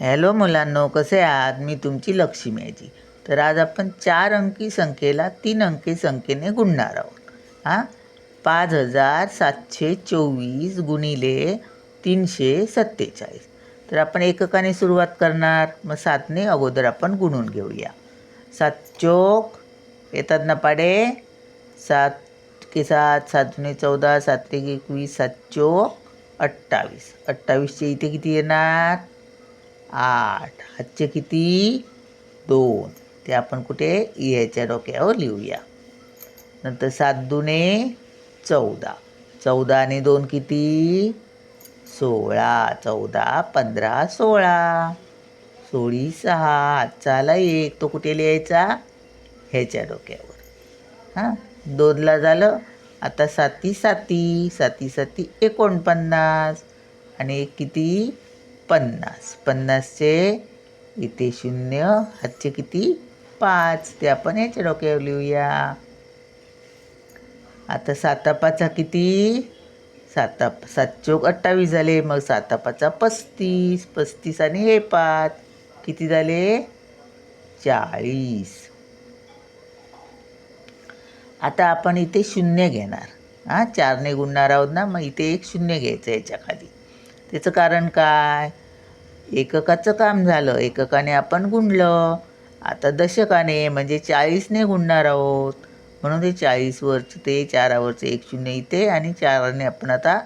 Hello मुलांनो कसे आहात? मी तुमची लक्ष्मी आजी. तर आज आपण चार अंकी संख्येला तीन अंकी संख्येने गुणणार आहोत. हां? पाच हजार सातशे चोवीस गुणिले तीनशे सत्तेचाळीस. तर आपण एककाने सुरुवात करणार. मग सातने अगोदर आपण गुणून घेऊया. सात चोक येतात ना पाडे? सात के सात सात जुने चौदा सात ते एकवीस सात चोक अठ्ठावीस. अठ्ठावीसचे इथे किती येणार? आठ. हातचे किती? दोन. ते आपण कुठे? याच्या डोक्यावर लिहूया. नंतर सात दुने चौदा. चौदा आणि दोन किती? सोळा. चौदा पंधरा सोळा. सोळी सहा. हातचा एक. तो कुठे लिहायचा? ह्याच्या डोक्यावर. हां? दोनला झालं. आता साती साती. साती साती एकोणपन्नास. आणि एक किती? पन्नास. पन्नासचे इथे शून्य हातचे किती? पाच. ते आपण याच्या डोक्यावर लिहूया. आता सातापाचा किती? साता सात चौक अठ्ठावीस झाले मग सातापाचा पस्तीस. पस्तीस आणि हे पाच. किती झाले? चाळीस. आता आपण इथे शून्य घेणार. हां चारने गुणणार आहोत ना मग इथे एक शून्य घ्यायचं याच्या खाली. त्याचं कारण काय? एककाचं काम झालं एककाने आपण गुणलं आता दशकाने म्हणजे चाळीसने गुणणार आहोत. म्हणून ते चाळीसवरचं ते चारावरचं एक शून्य इथे आणि चाराने आपण आता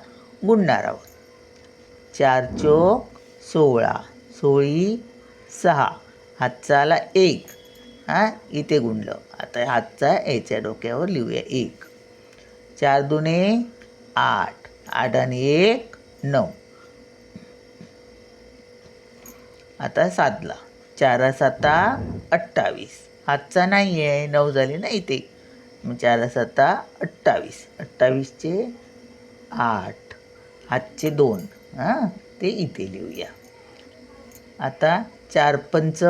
गुणणार आहोत. चार चोक सोळा सोळी सहा हातचाला एक. हां इथे गुणलं आता हातचा याच्या डोक्यावर लिहूया एक. चार दुने आठ आठ आणि एक नऊ. आता सातला. चारा साता अठ्ठावीस. हातचा नाही आहे नऊ झाले ना इथे. मग चारा साता अठ्ठावीस. अठ्ठावीसचे आठ. हातचे दोन. हां ते इथे लिहूया. आता चार पंच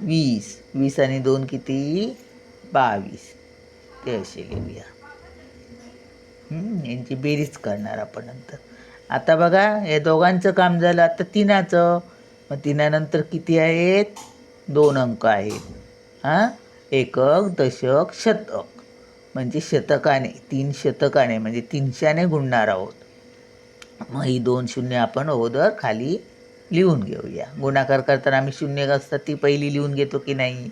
वीस. वीस आणि दोन किती? बावीस. ते असे लिहूया. यांची बेरीज करणार आपण नंतर. आता बघा या दोघांचं काम झालं. आता तिनाचं. मग तिन्यानंतर किती आहेत? दोन अंक आहेत. हां? एकक दशक शतक. म्हणजे शतकाने तीन शतकाने म्हणजे तीनशाने गुणणार आहोत. मग ही दोन शून्य आपण अगोदर खाली लिहून घेऊया. गुणाकार करताना आम्ही शून्य असतात ती पहिली लिहून घेतो की नाही?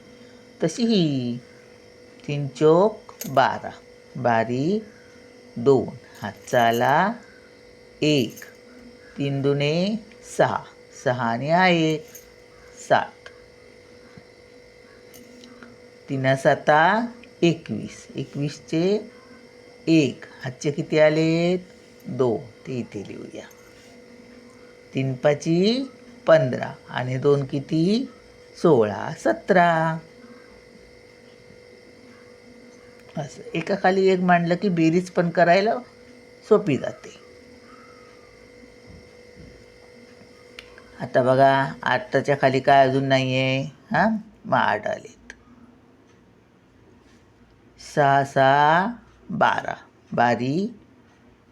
तशी ही. तीन चोक बारा. बारी दोन. हातचा चाला एक. तीन दुने सहा. सहा आणि आहे. सात. तीन साता एकवीस. एकवीसचे एक. हातचे किती आलेत? दोन. ते इथे लिहूया. तीन पाची पंधरा आणि दोन किती? सोळा. सतरा. असं. एका खाली एक मांडलं की बेरीज पण करायला सोपी जाते. आता बघा आत्ताच्या खाली काय अजून नाही आहे हां? मग आठ आलेत. सहा सहा बारा. बारी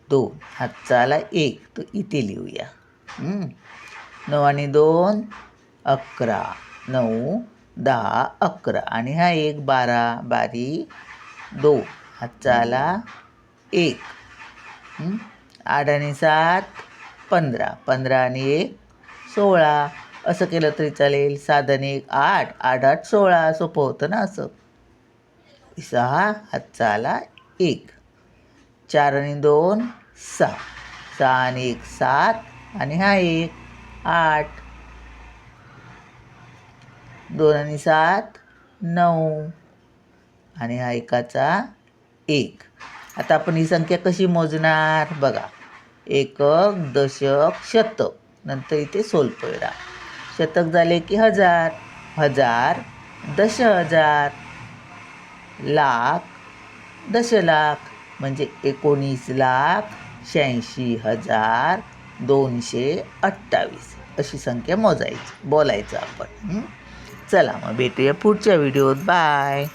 दोन. हातचा आला एक. तो इथे लिहूया. नऊ आणि दोन अकरा. नऊ दहा अकरा. आणि हा एक बारा बारी दोन. हातचा आला एक आठ आणि सात पंधरा. पंधरा आणि एक सोळा. असं केलं तरी चालेल. साधन एक आठ. आठ आठ सोळा. सोपं होतं ना असं. सहा हातचा आला एक. चार आणि दोन सहा. सहा आणि एक सात. आणि हा एक आठ. दोन आणि सात नऊ. आणि हा एकाचा एक. आता आपण ही संख्या कशी मोजणार? बघा. एकक दशक शतक. नंतर इथे सोलपोयरा. शतक झाले की हजार हजार दश हजार लाख दशलाख म्हणजे एकोणीस लाख शहाऐंशी हजार दोनशे अठ्ठावीस. अशी संख्या मोजायची बोलायचं आपण. चला मग भेटूया पुढच्या व्हिडिओत. बाय.